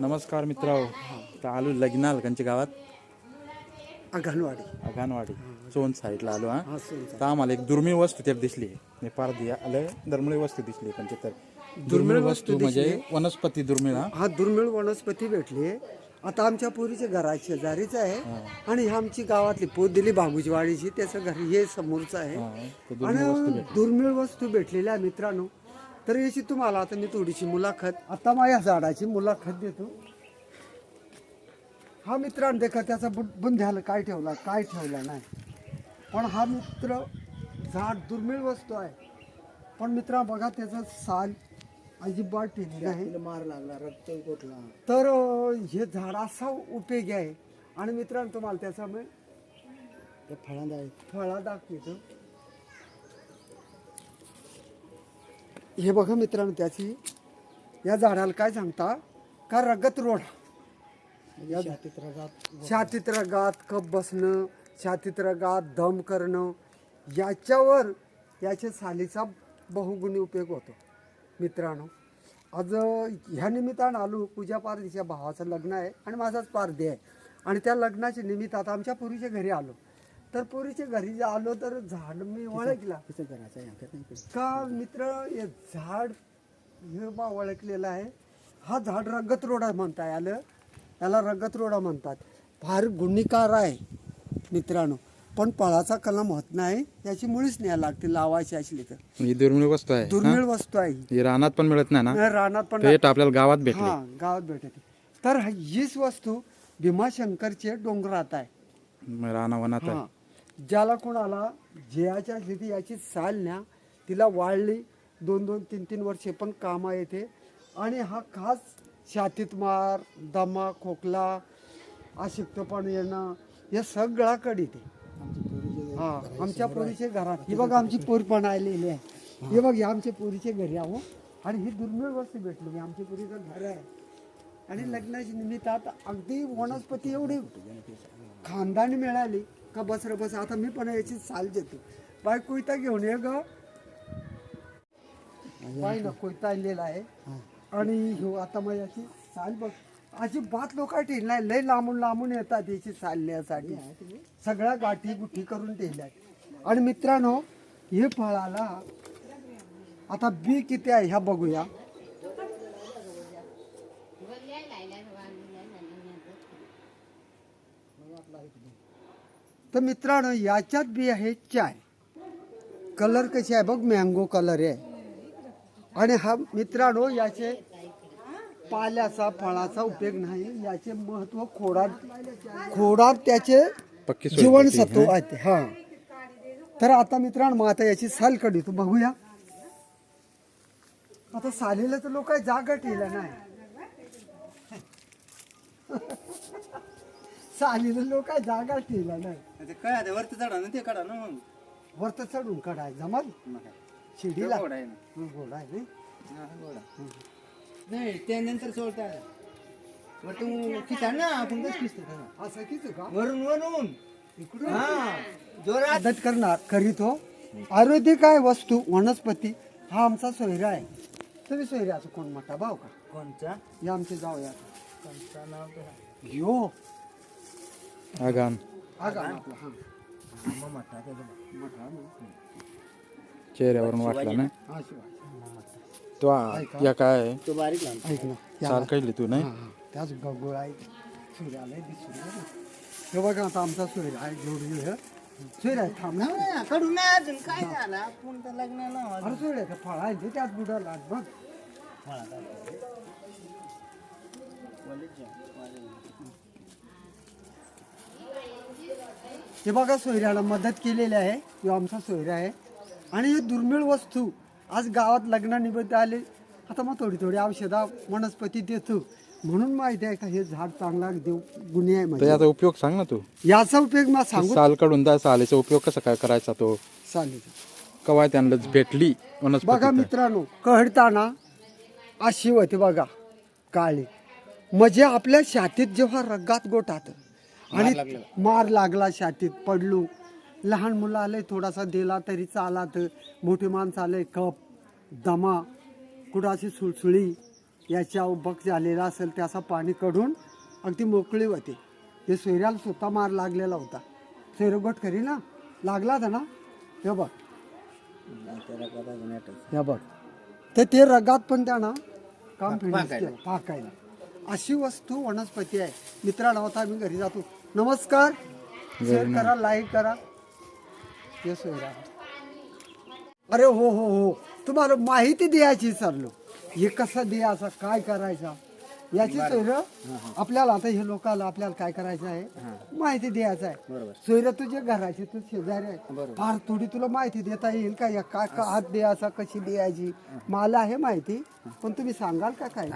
नमस्कार मित्रांनो. तर आलो लग्नाल कंच्या गावात? अंगणवाडी अगानवाडी चोन साईडला आलो हा. तर आम्हाला एक दुर्मिळ वस्तू त्यात दिसली. नेपाळ दिया आलं दुर्मिळ वस्तू दिसली पण तर दुर्मिळ वस्तू म्हणजे वनस्पती दुर्मिळ हा. दुर्मिळ वनस्पती भेटली. आता आमच्या पोरीच्या घरा शेजारीच आहे आणि आमची गावातली पोत दिली बाबूची वाडीची त्याचं घर हे समोरचं आहे. तर दुर्मिळ वस्तू आणि दुर्मिळ वस्तू भेटलेल्या मित्रांनो तर याची तुम्हाला आता मी थोडीशी मुलाखत आता माझ्या झाडाची मुलाखत देतो. हा मित्रांनो देखा त्याचा बुं- बुंध्याला काय ठेवला काय ठेवला नाही. पण हा मित्र झाड दुर्मिळ वस्तू आहे. पण मित्रा बघा त्याचं साल अजिबात टिकली आहे. मार लागला रक्त गोठला तर हे झाड असा उपयोगी आहे. आणि मित्रांनो तुम्हाला त्याचा मी आहे फळा दाखवतो. हे बघा मित्रांनो त्याची या झाडाला काय सांगता? का रगत रोड. छातीत रगात छातीत रगात कप बसणं छातीत रगात दम करणं याच्यावर याच्या सालीचा बहुगुणी उपयोग होतो. मित्रांनो आज ह्या निमित्तानं आलो पूजा पारधीच्या भावाचं लग्न आहे आणि माझाच पारधी आहे. आणि त्या लग्नाच्या निमित्त आता आमच्या पुरीच्या घरी आलो. तर पुरीच्या घरी जे आलो तर झाड मी ओळखला. का मित्र हे झाड हे बा ओळखलेलं आहे. हा झाड रगत रोडा म्हणता आलं याला रगत रोडा म्हणतात. फार गुन्हेगार आहे मित्रांनो. पण फळाचा कलम होत नाही याची मुळीच न्यायला लागते लावायची असली तर ही दुर्मिळ वस्तू आहे दुर्मिळ वस्तू आहे ही. रानात पण मिळत नाही ना? रानात पण आपल्याला गावात भेटली. हा गावात भेटते. तर हीच वस्तू भीमाशंकरचे डोंगरात आहे. राना वनात आहे. हा. ज्याला कोणाला जयाच्या स्थिती याची साल न्या तिला वाढली. दोन दोन तीन तीन वर्षे पण कामा येते. आणि हा खास छातीत मार दमा खोकला अशक्तपण येणं हे सगळा कडी ते हा आमच्या पोरीचे घरात. ही बघ आमची पोर पण आलेली आहे. हे. बघ हे आमच्या पोरीचे घरी आहो आणि ही दुर्मिळ वस्तू भेटली. आमच्या पोरीचं घर आहे. आणि लग्नाच्या निमित्तात अगदी वनस्पती एवढी खानदानी मिळाली. का बस रे बस आता मी पण याची साल देतो बाय कोयता घेऊन ये ग बाय ना कोयता आणलेला आहे आणि ह्यो आता मग याची साल बघ अजिबात लोक ठेल नाही लय लांबून लांबून येतात याची चालण्यासाठी सगळ्या गाठी गुठी करून ठेवल्या आणि मित्रांनो हे फळाला आता बी किती आहे ह्या बघूया तर मित्रांनो याच्यात बी आहे चाय. कलर कशी आहे? बघ मँगो कलर आहे. आणि हा मित्रांनो याचे पाल्याचा फळाचा उपयोग नाही. याचे महत्त्व खोडात खोडात त्याचे जीवनसत्व आहे. हा. तर आता मित्रांनो मग आता याची साल कडी तू बघूया. आता सालीला तर लोक जागा ठेवल्या नाही. सालीला लोक जागा ठेवल्या नाही. ते काय आहे, वरती चढा ना ते काढा ना मग. वरत चढून काढाय जमल. मग काय. शिडीला. गोड आहे ना. हं, गोड आहे नाही? हा, गोडा. नाही त्यानंतर सोडता वरतून खिचा ना आपण कसं खिचतो त्याला? असं किती का? वरून वरून. इकडून? हा जोरात. मदत करणार करीतो आयुर्वेदिक आहे वस्तू? वनस्पती. हा आमचा सोयरा आहे. तुम्ही सोयऱ्याचा कोण मोठा भाव का? कोणचा? आमचे जाऊया कोणचा नाव? काय? यो. अगान हा का आपला हा मग म्हटला त्याचा बा. मोठा ना. चेहऱ्यावरून वाटला ना तो आ- या काय? तो बारीक साल काढली तू नाही. त्याच गगोळ आहे सूर्य आलाय. हे बघा आता आमचा सोयरा आहे जोडी हे सोयरा आहे थांब ना हा, अजून काय झालं आपण तर लग्नाला अरे सोयरा आहे फळ आहे ते त्यात बुडाला बघ हे बघा सोयऱ्याला मदत केलेली आहे. किंवा आमचा सोयरा आहे. आणि ही दुर्मिळ वस्तू आज गावात लग्नानिमित्त आले. आता मग थोडी थोडी औषधा वनस्पती देतो. म्हणून माहिती आहे का हे झाड चांगला देव गुन्हे आहे तर म्हणजे याचा उपयोग सांग ना तू. याचा उपयोग मला सांगू? साल काढून त्या सालीचा उपयोग कसा काय करायचा तो? चालेल कवाय त्यांना भेटली बघा वनस्पती मित्रांनो कळताना अशी होते बघा काळी. म्हणजे आपल्या छातीत जेव्हा रगात गोटात आणि मार लागला छातीत पडलो. लहान मुलं आले थोडासा दिला तरी चालात. मोठी माणसं आले कप दमा अशी सुळसुळी याच्या बक झालेला असेल त्याचा पाणी काढून अगदी मोकळी होते. ते सोयऱ्याला स्वतः मार लागलेला होता. सोयरगोट खरी ना. लागला होता ना? हे बघ. हे बघ. तर ते रगात पण त्यानं काम फिनिश केलं. पाकायला. अशी वस्तू वनस्पती आहे. मित्रांनो आता आम्ही घरी जातो. नमस्कार. शेअर करा लाईक करा. सोयरा अरे हो हो हो. तुम्हाला माहिती द्यायची चाललो हे कसं द्यायचं काय करायचं? याची सोयर आपल्याला आता हे लोकांना आपल्याला काय करायचं आहे? माहिती द्यायचं आहे. सोयर तुझे घराचे तू शेजारी आहे. फार थोडी तुला माहिती देता येईल का? या काय का हात द्यायचा कशी द्यायची? मला आहे माहिती पण तुम्ही सांगाल का काय?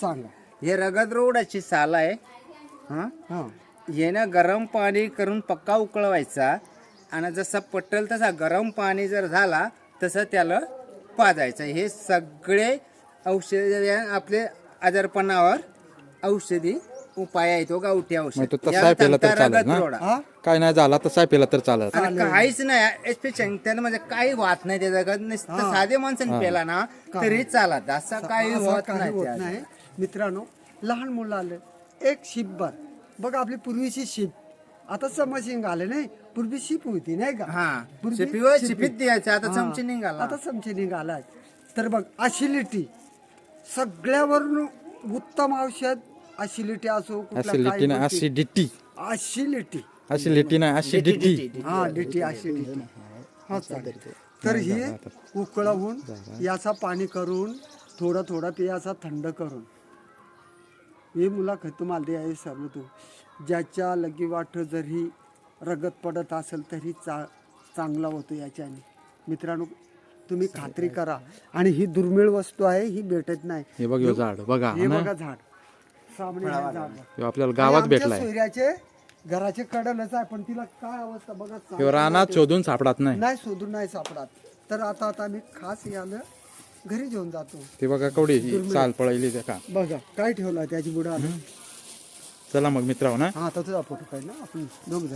सांगा. हे रगत रोडाची साल आहे. हा? हा. येणं गरम पाणी करून पक्का उकळवायचा आणि जसा पटल तसा गरम पाणी जर झाला तसं त्याला पाजायचं. हे सगळे औषध आपले आजारपणावर औषधी उपाय आहे तो गावठी मग औषध तो तसा पेला तर ना? हा? काय नाही झाला तसा पेला तर चालत आणि काहीच नाही स्पेशल त्यानं म्हणजे काही वाट नाही त्या जगात नुसतं साधे माणसाने पेला ना तरी चालत. असं काही असं होत काही नाही होत त्यात. नाही. मित्रांनो लहान मुलं आलं. एक शिपभर बघा आपली पूर्वीची शिप. आता समशिंग आले नाही? पूर्वी शिप होती नाही का? हा. पूर्वी शिपीवर शिपी. शिपीत द्यायचं आता हा. चमची निघाला. आता चमचे निघालाय तर बघ अशिलिटी सगळ्यावरून उत्तम औषध अशिलिटी असो ऍसिडिटी नाही ऍसिडिटी अशिलिटी ऍसिडिटी नाही ऍसिडिटी हा डिटी अशिलिटी हा चालेल. तर ही उकळवून याचा पाणी करून थोडं थोडं पियाचा थंड करून. ही मुलाखत तुम्हाला सर्व तू ज्याच्या लगी वाट जरी रगत पडत असेल तरी चा चांगला होतो याच्याने. मित्रांनो तुम्ही खात्री करा. आणि ही दुर्मिळ वस्तू आहे ही भेटत नाही. हे बघ झाड बघा हे ना? बघा झाड. सामने हे झाड. आपल्याला गावात भेटलाय. सोयऱ्याचे घराचे कडलच आहे पण तिला काय अवस्था बघा रानात शोधून सापडत नाही. नाही शोधून नाही सापडत. तर आता आता आम्ही खास याला घरी घेऊन जातो. ते बघा कवडी चाल पळायली त्या का? बघा काय ठेवलं त्याची बुडा चला मग मित्रांनो ना हा आता तुझा फोटो काढ ना आपण दोघ जण.